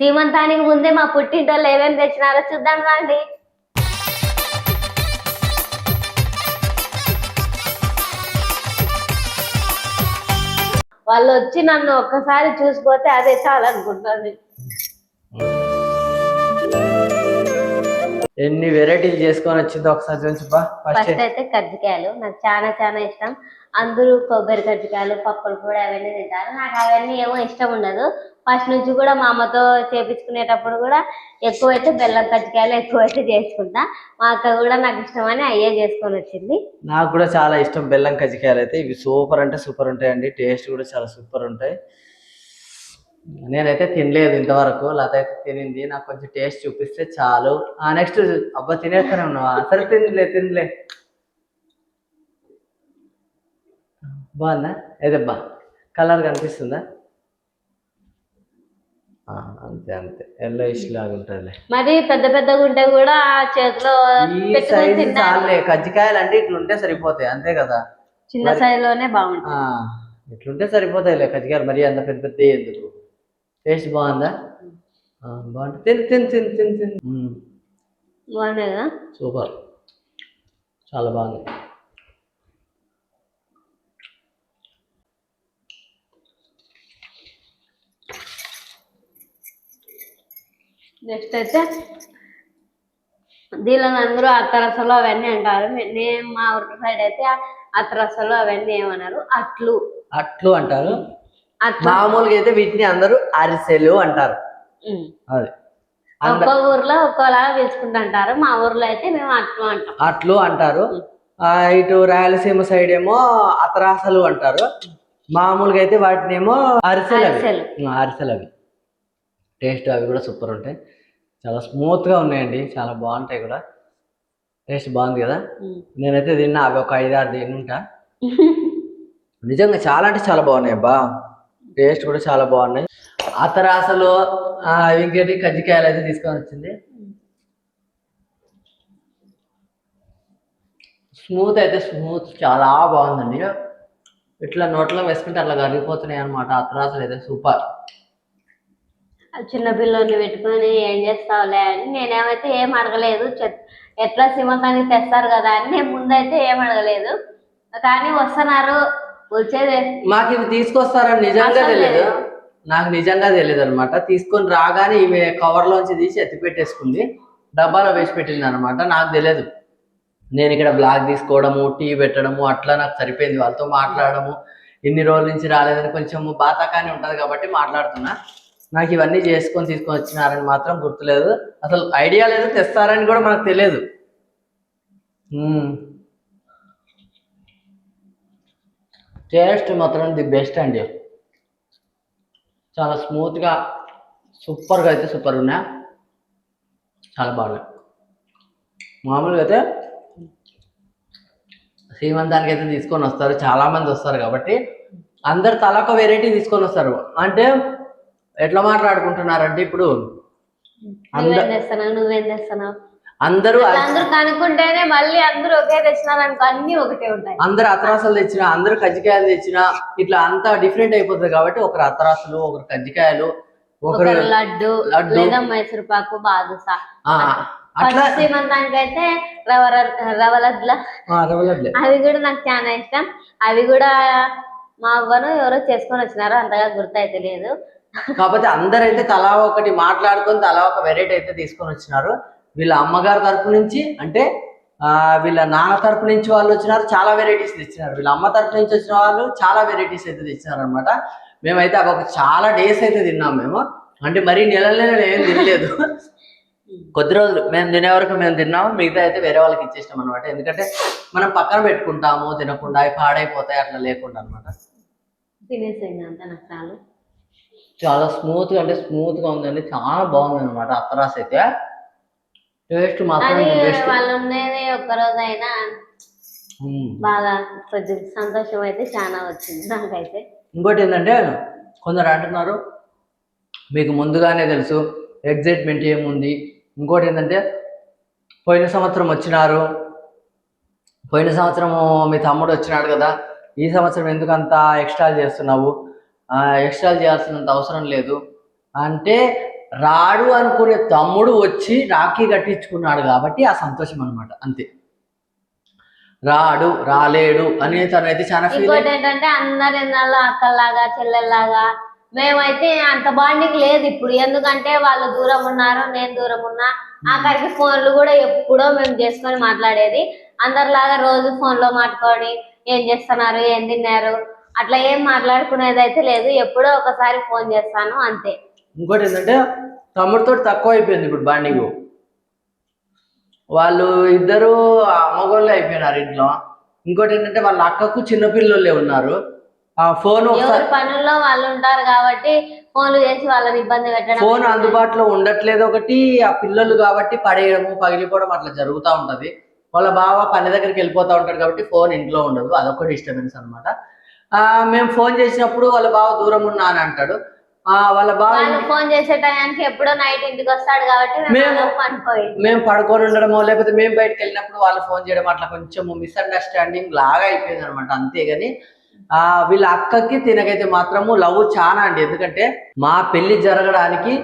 సీమంతానికి ముందే మా పుట్టింటోళ్ళు ఏమేమి తెచ్చినారో చూద్దాం రండి. వాళ్ళు వచ్చి నన్ను ఒక్కసారి చూసిపోతే అదే చాలనుకుంటుంది. ఎన్ని వెరైటీలు చేసుకొని వచ్చిందో ఒకసారి చూసిపా ఫస్ట్ అయితే కజ్జికాయలు. నాకు చాలా చాలా ఇష్టం. అందరూ కొబ్బరి కజ్జికాయలు పప్పులు కూడా అవన్నీ తింటారు. నాకు అవన్నీ ఏమో ఇష్టం ఉండదు. ఫస్ట్ నుంచి కూడా మా అమ్మతో చేపించుకునేటప్పుడు కూడా ఎక్కువైతే బెల్లం కజ్జికాయలు ఎక్కువైతే చేసుకుంటా. మా అక్క కూడా నాకు ఇష్టమని అయ్యే చేసుకొని వచ్చింది. నాకు కూడా చాలా ఇష్టం బెల్లం కజ్జికాయలు అయితే. ఇవి సూపర్ అంటే సూపర్ ఉంటాయండి. టేస్ట్ కూడా చాలా సూపర్ ఉంటాయి. నేనైతే తినలేదు ఇంతవరకు లత అయితే తినింది. నాకు కొంచెం టేస్ట్ చూపిస్తే చాలు. ఆ నెక్స్ట్ అబ్బా తినేస్తానే ఉన్నావా? సరే తినలే తినలే బాగుందా ఏదబ్బా? కలర్ కనిపిస్తుందా? ఆ, అంతే అంతే. ఎల్లో ఇష్ లాగా ఉంటుందిలే. మరి పెద్ద పెద్దగా ఉంటే కూడా ఆ చేతిలో చాలులే. కజ్జికాయలు అంటే ఇట్లా ఉంటే సరిపోతాయి అంతే కదా? చిన్న సైజులోనే బాగుంటుంది ఆ, ఇట్లుంటే సరిపోతాయిలే కజ్జికాయలు. మరి అంత పెద్ద పెద్ద ఎందుకు? టేస్ట్ బాగుందా? బాగుంటుంది తిన్ తిన్ తిన్ తిన్ తిన్. సూపర్. చాలా బాగుంది. నెక్స్ట్ అయితే దీనిలో అందరూ అత్తరసలు అవన్నీ అంటారు. మే- నేను మా ఊరి సైడ్ అయితే అత్తరసలు అవన్నీ ఏమన్నారు అట్లు. అట్లు అంటారు. మామూలుగా అయితే వీటిని అందరూ అరిసెలు అంటారు. అది. ఒక్కో ఊర్లో ఒక్కోలాగా పిలుచుకుంటుంటారు మా ఊర్లో అయితే మేము అట్లు అంటాం. అట్లు అంటారు. ఇటు రాయలసీమ సైడ్ ఏమో అతరాసలు అంటారు. మామూలుగా అయితే వాటిని ఏమో అరిసెలు. అరిసెలు. అవి. టేస్ట్ అవి కూడా సూపర్ ఉంటాయి. చాలా స్మూత్గా ఉన్నాయండి. చాలా బాగుంటాయి కూడా. టేస్ట్ బాగుంది కదా. నేనైతే తిన్నా. అవి ఒక ఐదు ఆరు తింటా నిజంగా చాలా అంటే చాలా బాగున్నాయి అబ్బా టేస్ట్ కూడా చాలా బాగున్నాయి. అతరాసలు ఇంకేంటి కజ్జికాయలు అయితే తీసుకొని వచ్చింది. స్మూత్ అయితే స్మూత్ చాలా బాగుందండి. ఇట్లా నోట్లో వేసుకుంటే అట్లా కరిగిపోతున్నాయి అనమాట అతరాసలు అయితే సూపర్. చిన్నపిల్లల్ని చిన్న పెట్టుకొని ఏం చేస్తావులే అని నేనేమైతే ఏం అడగలేదు. ఎట్లా సింహకానికి తెస్తారు కదా అని నేను ముందైతే ఏం అడగలేదు. కానీ వస్తున్నారు. మాకు ఇవి తీసుకొస్తారని నిజంగా తెలియదు. నాకు నిజంగా తెలియదు అనమాట తీసుకొని రాగానే ఈమె కవర్ లోంచి తీసి ఎత్తి పెట్టేసుకుంది. డబ్బాలో వేసి పెట్టింది అనమాట నాకు తెలియదు నేను ఇక్కడ బ్లాగ్ తీసుకోవడము టీ పెట్టడము అట్లా నాకు సరిపోయింది. వాళ్ళతో మాట్లాడడము ఇన్ని రోజుల నుంచి రాలేదని కొంచెం బాతాకాని ఉంటది కాబట్టి మాట్లాడుతున్నా. నాకు ఇవన్నీ చేసుకొని తీసుకొని వచ్చినారని మాత్రం గుర్తులేదు. అసలు ఐడియా లేదు తెస్తారని కూడా మనకు తెలియదు మ్మ్. టేస్ట్ మాత్రం ది బెస్ట్ అండి. చాలా స్మూత్గా సూపర్గా అయితే సూపర్ ఉన్నాయి చాలా బాగున్నాయి. మామూలుగా అయితే శ్రీమంతానికి అయితే తీసుకొని వస్తారు. చాలా మంది వస్తారు కాబట్టి అందరు తలకు వెరైటీ తీసుకొని వస్తారు. అంటే ఎట్లా మాట్లాడుకుంటున్నారంటే ఇప్పుడు నువ్వేం చేస్తున్నావు? అందరూ అందరూ కనుక్కుంటేనే మళ్ళీ అందరూ ఒకే తెచ్చినారు అనుకో అన్ని ఒకటే ఉంటాయి. అందరు అతరాసలు తెచ్చిన అందరు కజ్జికాయలు తెచ్చిన ఇట్లా అంతా డిఫరెంట్ అయిపోతుంది కాబట్టి ఒకరు అతరాసలు ఒకరు కజ్జికాయలు ఒకరు లడ్డు లడ్డు. లేదా మైసూర్ పాకు బాదుసా అయితే రవ రవ లడ్ల. అవి కూడా నాకు చాలా ఇష్టం. అవి కూడా మా అవ్వను ఎవరో చేసుకొని వచ్చినారు అంతగా గుర్తయితే లేదు. కాకపోతే అందరైతే తలా ఒకటి మాట్లాడుకొని తలా ఒక వెరైటీ అయితే తీసుకొని వచ్చినారు. వీళ్ళ అమ్మగారి తరపు నుంచి అంటే ఆ, వీళ్ళ నాన్న తరపు నుంచి వాళ్ళు వచ్చినారు చాలా వెరైటీస్ తెచ్చినారు. వీళ్ళ అమ్మ తరపు నుంచి వచ్చిన వాళ్ళు చాలా వెరైటీస్ అయితే తెచ్చినారు అనమాట మేమైతే అవి ఒక చాలా డేస్ అయితే తిన్నాం మేము. అంటే మరీ నెల నెలలు ఏం తినలేదు. కొద్ది రోజులు మేము తినే వరకు మేము తిన్నాము మిగతా అయితే వేరే వాళ్ళకి ఇచ్చేసినాం అనమాట ఎందుకంటే మనం పక్కన పెట్టుకుంటాము తినకుండా అవి పాడైపోతాయి అట్లా లేకుండా అనమాట చాలు. చాలా స్మూత్గా అంటే స్మూత్గా ఉందండి. చాలా బాగుంది అనమాట అత్తరాస్ అయితే టేస్ట్ మాత్రం వాళ్ళు ఉండేది అయినా బాగా కొంచెం సంతోషం అయితే చాలా వచ్చింది నాకైతే. ఇంకోటి ఏంటంటే కొందరు అంటున్నారు మీకు ముందుగానే తెలుసు ఎగ్జైట్మెంట్ ఏముంది. ఇంకోటి ఏంటంటే పోయిన సంవత్సరం వచ్చినారు. పోయిన సంవత్సరము మీ తమ్ముడు వచ్చినాడు కదా ఈ సంవత్సరం ఎందుకు అంత ఎక్స్ట్రా చేస్తున్నావు? ఎక్స్ట్రా చేయాల్సినంత అవసరం లేదు. అంటే రాడు అనుకునే తమ్ముడు వచ్చి రాఖీ కట్టించుకున్నాడు కాబట్టి ఆ సంతోషం అన్నమాట అంతే. రాడు రాలేడు అని తనైతే చాలా ఇంకోటి ఏంటంటే అందరి ఇళ్ళల్లో అక్కల్లాగా చెల్లెల్లాగా మేమైతే అంత బాండింగ్ లేదు ఇప్పుడు. ఎందుకంటే వాళ్ళు దూరం ఉన్నారు నేను దూరం ఉన్నా. ఆఖరికి ఫోన్లు కూడా ఎప్పుడో మేము చేసుకొని మాట్లాడేది. అందరిలాగా రోజు ఫోన్లో మాట్లాడి ఏం చేస్తున్నారు ఏం తిన్నారు అట్లా ఏం మాట్లాడుకునేది అయితే లేదు. ఎప్పుడో ఒకసారి ఫోన్ చేస్తాను అంతే. ఇంకోటి ఏంటంటే తమ్ముడితో తక్కువ అయిపోయింది ఇప్పుడు బాండింగ్. వాళ్ళు ఇద్దరు మగోళ్ళే అయిపోయినారు ఇంట్లో. ఇంకోటి ఏంటంటే వాళ్ళ అక్కకు చిన్నపిల్లలే ఉన్నారు. ఆ ఫోన్ పనుల్లో వాళ్ళు ఉంటారు కాబట్టి ఫోన్లు చేసి వాళ్ళని ఇబ్బంది పెట్టడం ఫోన్ అందుబాటులో ఉండట్లేదు ఒకటి ఆ పిల్లలు కాబట్టి పడేయడము పగిలిపోవడం అట్లా జరుగుతూ ఉంటది. వాళ్ళ బావ పని దగ్గరికి వెళ్ళిపోతూ ఉంటాడు కాబట్టి ఫోన్ ఇంట్లో ఉండదు. అదొక డిస్టర్బెన్స్ అనమాట మేము ఫోన్ చేసినప్పుడు వాళ్ళ బావ దూరం ఉన్నా అని అంటాడు. వాళ్ళ బావ ఫోన్ చేసే టయానికి ఎప్పుడో నైట్ ఇంటికి వస్తాడు కాబట్టి మేము మేము- పడుకొని ఉండడమో లేకపోతే మేము బయటకు వెళ్ళినప్పుడు వాళ్ళు ఫోన్ చేయడం అట్లా కొంచెం మిస్అండర్స్టాండింగ్ లాగా అయిపోయింది అనమాట అంతేగాని ఆ వీళ్ళ అక్కకి తినకైతే మాత్రము లవ్ చాలా అండి. ఎందుకంటే మా పెళ్ళి జరగడానికి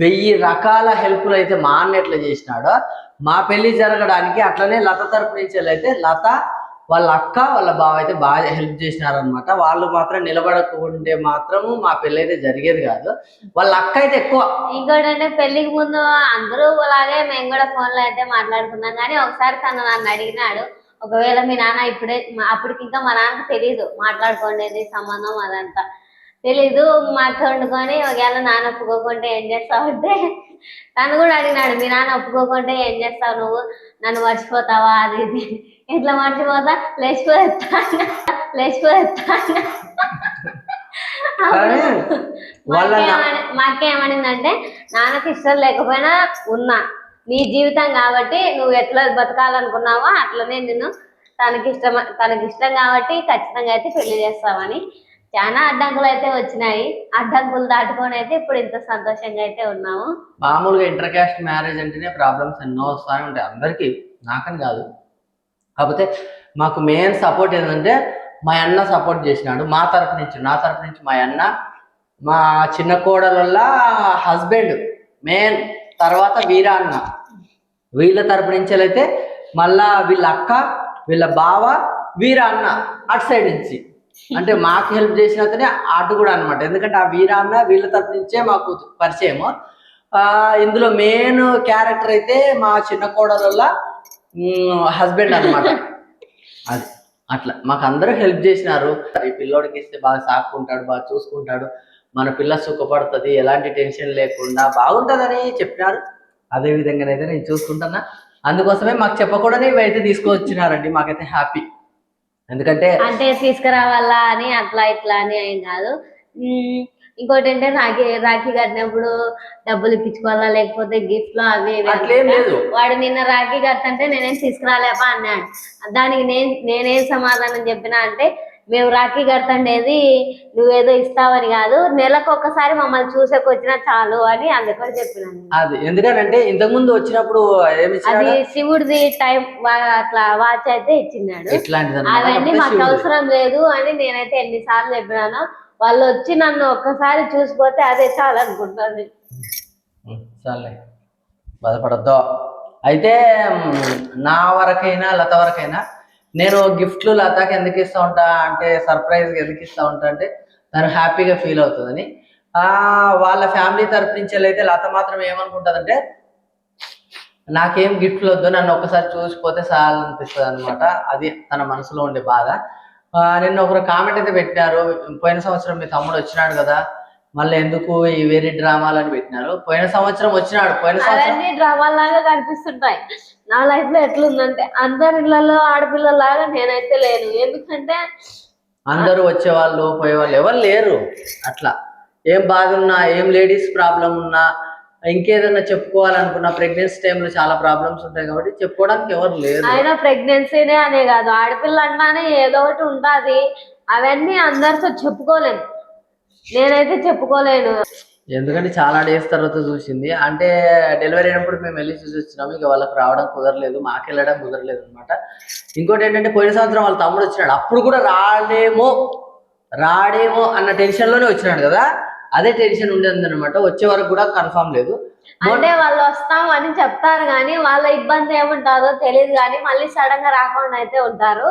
వెయ్యి రకాల హెల్ప్లు అయితే మా అన్న ఎట్లా చేసినాడో మా పెళ్ళి జరగడానికి అట్లనే లత తరపు నుంచి అయితే లత వాళ్ళ అక్క వాళ్ళ బావ అయితే బాగా హెల్ప్ చేసినారనమాట వాళ్ళు మాత్రం నిలబడకుంటే మాత్రము మా పెళ్ళి అయితే జరిగేది కాదు. వాళ్ళ అక్క అయితే ఎక్కువ. ఇంకోటంటే పెళ్ళికి ముందు అందరూ అలాగే మేము కూడా ఫోన్లో అయితే మాట్లాడుకున్నాం. కానీ ఒకసారి తను నన్ను అడిగినాడు ఒకవేళ మీ నాన్న ఇప్పుడే అప్పటికి ఇంకా మా నాన్నకు తెలియదు మాట్లాడుకునేది సంబంధం అదంతా. తెలీదు మాట్లాడుకొని ఒకవేళ నాన్న ఒప్పుకోకుంటే ఏం చేస్తావు అంటే తను కూడా అడిగినాడు మీ నాన్న ఒప్పుకోకుంటే ఏం చేస్తావు నువ్వు? నన్ను మర్చిపోతావా? అది ఇది. ఎట్లా మర్చిపోతా లేచిపోతా లేచిపోతా మాకేమనిందంటే నాన్నకి ఇష్టం లేకపోయినా ఉన్నా. నీ జీవితం కాబట్టి నువ్వు ఎట్లా బతకాలనుకున్నావో అట్లనే నేను తనకి ఇష్టం తనకి ఇష్టం కాబట్టి ఖచ్చితంగా అయితే పెళ్ళి చేస్తామని. చాలా అడ్డంకులు అయితే వచ్చినాయి. అడ్డంకులు దాటుకొని అయితే ఇప్పుడు ఇంత సంతోషంగా అయితే ఉన్నాము. మామూలుగా ఇంటర్ క్యాస్ట్ మ్యారేజ్ అంటేనే ప్రాబ్లమ్స్ ఎన్నో వస్తూనే ఉంటాయి. అందరికీ నాకని కాదు. కాకపోతే మాకు మెయిన్ సపోర్ట్ ఏంటంటే మా అన్న సపోర్ట్ చేసినాడు. మా తరపు నుంచి నా తరపు నుంచి మా అన్న మా చిన్న కోడల హస్బెండ్ మెయిన్ తర్వాత వీరా అన్న. వీళ్ళ తరపు నుంచి అయితే మళ్ళా వీళ్ళ అక్క వీళ్ళ బావ వీరా అన్న అటు సైడ్ నుంచి. అంటే మాకు హెల్ప్ చేసిన అతనే అటు కూడా అనమాట ఎందుకంటే ఆ వీరా అన్న వీళ్ళ తరపు నుంచే మాకు పరిచయము. ఇందులో మెయిన్ క్యారెక్టర్ అయితే మా చిన్న కోడల హస్బెండ్ అన్నమాట. అది. అట్లా. మాకు అందరూ హెల్ప్ చేసినారు. ఈ పిల్లోడికి ఇస్తే బాగా సాక్కుంటాడు బాగా చూసుకుంటాడు. మన పిల్ల సుఖపడుతుంది ఎలాంటి టెన్షన్ లేకుండా బాగుంటుందని చెప్పినారు. అదే విధంగానైతే నేను చూసుకుంటున్నా. అందుకోసమే మాకు చెప్పకూడనే ఇవైతే తీసుకొచ్చినారండి. మాకైతే హ్యాపీ ఎందుకంటే అంటే తీసుకురావాలా అని అట్లా ఇట్లా అని ఏం కాదు. ఇంకోటి అంటే రాఖీ రాఖీ కట్టినప్పుడు డబ్బులు ఇప్పించుకోవాలా లేకపోతే గిఫ్ట్లో అవి వాడు నిన్న రాఖీ కట్టంటే నేనేం తీసుకురాలేపా అన్నాడు. దానికి నేను నేనేం సమాధానం చెప్పినా అంటే మేము రాఖీ కడతండేది నువ్వేదో ఇస్తావని కాదు నెలకు ఒక్కసారి మమ్మల్ని చూసేకి వచ్చినా చాలు అని అందుకని చెప్పినాను అది ఎందుకంటే ఇంతకుముందు వచ్చినప్పుడు అది శివుడిది టైం అట్లా వాచ్ అయితే ఇట్లాంటిది అవన్నీ. మాకు అవసరం లేదు అని నేనైతే ఎన్నిసార్లు చెప్పినాను వాళ్ళు వచ్చి నన్ను ఒక్కసారి చూసిపోతే అదే చాలనుకుంటుంది. అనుకుంటుంది బాధపడద్దు. అయితే నా వరకైనా లత వరకైనా నేను గిఫ్ట్లు లతకి ఎందుకు ఇస్తా ఉంటా అంటే సర్ప్రైజ్ ఎందుకు ఇస్తా ఉంటా అంటే తను హ్యాపీగా ఫీల్ అవుతుందని. వాళ్ళ ఫ్యామిలీ తరపు నుంచి అయితే లత మాత్రం ఏమనుకుంటుందంటే నాకేం గిఫ్ట్లు వద్దు నన్ను ఒక్కసారి చూసిపోతే చాలనిపిస్తుంది అనమాట అది తన మనసులో ఉండే బాధ. నిన్న ఒకరు కామెంట్ అయితే పెట్టినారు పోయిన సంవత్సరం మీ తమ్ముడు వచ్చినాడు కదా మళ్ళీ ఎందుకు ఈ వేరే డ్రామాలు అని పెట్టినారు. పోయిన సంవత్సరం వచ్చినాడు. పోయిన సంవత్సరం అవన్నీ డ్రామాలాగా కనిపిస్తుంటాయి. నా లైఫ్లో ఎట్లుందంటే అందరి ఇళ్ళలో ఆడపిల్లలాగా నేనైతే లేను. ఎందుకంటే అందరూ వచ్చేవాళ్ళు పోయేవాళ్ళు ఎవరు లేరు. అట్లా. ఏం బాధ ఉన్నా ఏం లేడీస్ ప్రాబ్లం ఉన్నా ఇంకేదైనా చెప్పుకోవాలనుకున్నా ప్రెగ్నెన్సీ టైంలో చాలా ప్రాబ్లమ్స్ ఉంటాయి కాబట్టి చెప్పుకోవడానికి ఎవరు లేరు. ఆయన ప్రెగ్నెన్సీనే అనే కాదు. ఆడపిల్ల అంటానే ఏదో ఒకటి ఉంటుంది అవన్నీ అందరితో చెప్పుకోలేను నేనైతే చెప్పుకోలేను. ఎందుకంటే చాలా డేస్ తర్వాత చూసింది. అంటే డెలివరీ అయినప్పుడు మేము వెళ్ళి చూసి వచ్చినాము ఇక వాళ్ళకి రావడం కుదరలేదు. మాకు వెళ్ళడం కుదరలేదు అనమాట ఇంకోటి ఏంటంటే పోయిన సంవత్సరం వాళ్ళ తమ్ముడు వచ్చినాడు. అప్పుడు కూడా రాడేమో రాడేమో అన్న టెన్షన్లోనే వచ్చినాడు కదా. అదే టెన్షన్ ఉండేది అనమాట వచ్చే వరకు కూడా కన్ఫర్మ్ లేదు. అంటే వాళ్ళు వస్తాం అని చెప్తారు కానీ వాళ్ళ ఇబ్బంది ఏముంటుందో తెలియదు కానీ మళ్ళీ సడన్గా రాకుండా అయితే ఉంటారు.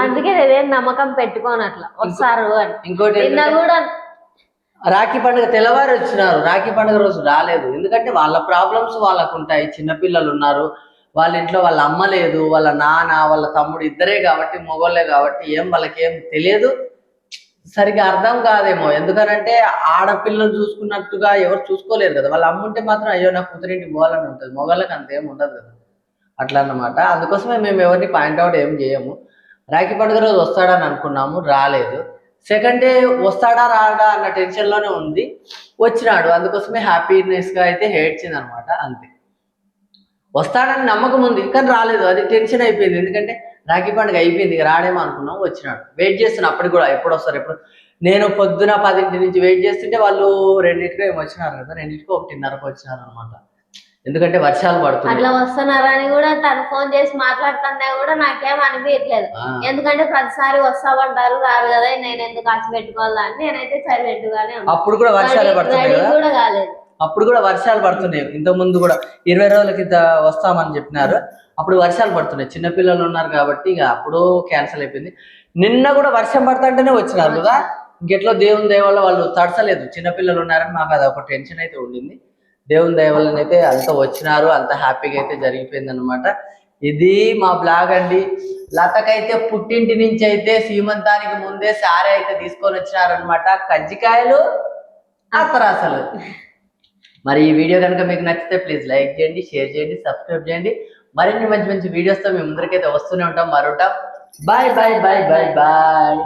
అందుకే నేనేం నమ్మకం పెట్టుకోను అట్లా. వస్తారు అని ఇంకోటి నిన్న కూడా రాఖీ పండుగ తెల్లవారు వచ్చినారు. రాఖీ పండుగ రోజు రాలేదు. ఎందుకంటే వాళ్ళ ప్రాబ్లమ్స్ వాళ్ళకు ఉంటాయి. చిన్నపిల్లలు ఉన్నారు. వాళ్ళ ఇంట్లో వాళ్ళ అమ్మ లేదు. వాళ్ళ నాన్న వాళ్ళ తమ్ముడు ఇద్దరే కాబట్టి మొగోళ్ళే కాబట్టి ఏం వాళ్ళకి ఏం తెలియదు. సరిగా అర్థం కాదేమో. ఎందుకనంటే ఆడపిల్లలు చూసుకున్నట్టుగా ఎవరు చూసుకోలేరు కదా. వాళ్ళు అమ్ముంటే మాత్రం అయ్యో నా కూతురింటి పోవాలని ఉంటుంది. మొగళ్ళకి అంతేం ఉండదు కదా. అట్లా అన్నమాట అందుకోసమే మేము ఎవరిని పాయింట్అవుట్ ఏం చేయము. రాఖీ పండుగ రోజు వస్తాడని అనుకున్నాము. రాలేదు. సెకండ్ డే వస్తాడా రాడా అన్న టెన్షన్లోనే ఉంది. వచ్చినాడు. అందుకోసమే హ్యాపీనెస్గా అయితే ఏడ్చింది అనమాట అంతే. వస్తాడని నమ్మకం ఉంది. కానీ రాలేదు. అది టెన్షన్ అయిపోయింది. ఎందుకంటే రాఖీ పండుగ అయిపోయింది రాడేమో అనుకున్నాం వచ్చినాడు. వెయిట్ చేస్తున్నా అప్పటికి కూడా ఎప్పుడు వస్తారు ఎప్పుడు? నేను పొద్దున పదింటి నుంచి వెయిట్ చేస్తుంటే వాళ్ళు రెండింటికి ఏమో వచ్చినారు కదా రెండింటికి ఒకటిన్నరకు వచ్చినారు అనమాట ఎందుకంటే వర్షాలు పడుతున్నాయి. అట్లా వస్తున్నారని కూడా తను ఫోన్ చేసి మాట్లాడుతున్నా కూడా నాకేం అనిపించట్లేదు. ఎందుకంటే ప్రతిసారి వస్తామంటారు రారు కదా నేను ఎందుకు ఆశ పెట్టుకోవాలా అని నేనైతే ఉన్నా. అప్పుడు కూడా వర్షాలు పడుతున్నాయి కూడా కాలేదు. అప్పుడు కూడా వర్షాలు పడుతున్నాయి. ఇంత ముందు కూడా ఇరవై రోజుల కింద వస్తామని చెప్పినారు. అప్పుడు వర్షాలు పడుతున్నాయి. చిన్నపిల్లలు ఉన్నారు కాబట్టి ఇక అప్పుడు క్యాన్సిల్ అయిపోయింది. నిన్న కూడా వర్షం పడుతుంటేనే వచ్చినారు కదా. ఇంకెట్లో దేవుని దయ వల్ల వాళ్ళు తడసలేదు. చిన్నపిల్లలు ఉన్నారని మాకు అది ఒక టెన్షన్ అయితే ఉండింది. దేవుని దయ వల్ల అయితే అంత వచ్చినారు అంత హ్యాపీగా అయితే జరిగిపోయింది అనమాట ఇది మా బ్లాగ్ అండి. లతకైతే పుట్టింటి నుంచి అయితే సీమంతానికి ముందే సారీ అయితే తీసుకొని వచ్చినారనమాట కజ్జికాయలు అత్తరాసలు. మరి ఈ వీడియో కనుక మీకు నచ్చితే ప్లీజ్ లైక్ చేయండి షేర్ చేయండి సబ్స్క్రైబ్ చేయండి. మరిన్ని మంచి మంచి వీడియోస్తో మేము ముందరికైతే వస్తూనే ఉంటాం. మరొకటం bye bye bye bye bye